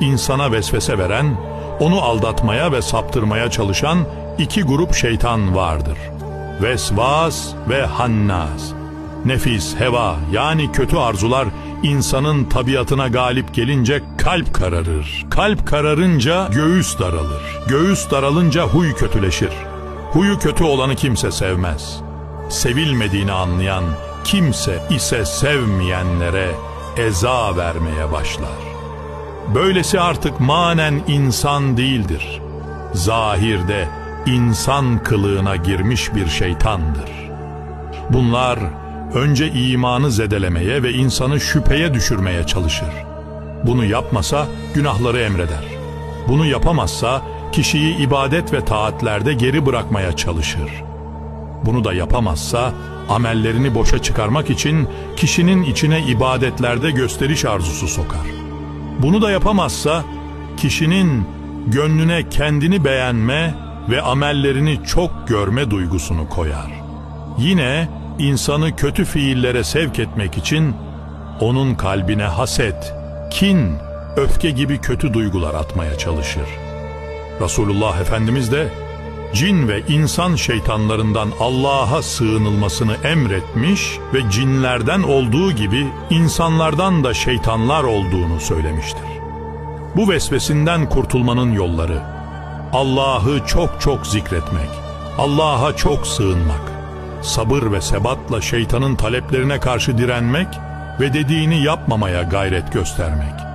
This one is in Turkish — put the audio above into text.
insana vesvese veren, onu aldatmaya ve saptırmaya çalışan iki grup şeytan vardır. Vesvas ve Hannaz. Nefis, heva yani kötü arzular insanın tabiatına galip gelince kalp kararır. Kalp kararınca göğüs daralır. Göğüs daralınca huy kötüleşir. Huyu kötü olanı kimse sevmez. Sevilmediğini anlayan kimse ise sevmeyenlere eza vermeye başlar. Böylesi artık manen insan değildir. Zahirde insan kılığına girmiş bir şeytandır. Bunlar önce imanı zedelemeye ve insanı şüpheye düşürmeye çalışır. Bunu yapmasa günahları emreder. Bunu yapamazsa kişiyi ibadet ve taatlerde geri bırakmaya çalışır. Bunu da yapamazsa amellerini boşa çıkarmak için kişinin içine ibadetlerde gösteriş arzusu sokar. Bunu da yapamazsa kişinin gönlüne kendini beğenme ve amellerini çok görme duygusunu koyar. Yine insanı kötü fiillere sevk etmek için onun kalbine haset, kin, öfke gibi kötü duygular atmaya çalışır. Resulullah Efendimiz de cin ve insan şeytanlarından Allah'a sığınılmasını emretmiş ve cinlerden olduğu gibi insanlardan da şeytanlar olduğunu söylemiştir. Bu vesvesinden kurtulmanın yolları Allah'ı çok çok zikretmek, Allah'a çok sığınmak, sabır ve sebatla şeytanın taleplerine karşı direnmek ve dediğini yapmamaya gayret göstermek.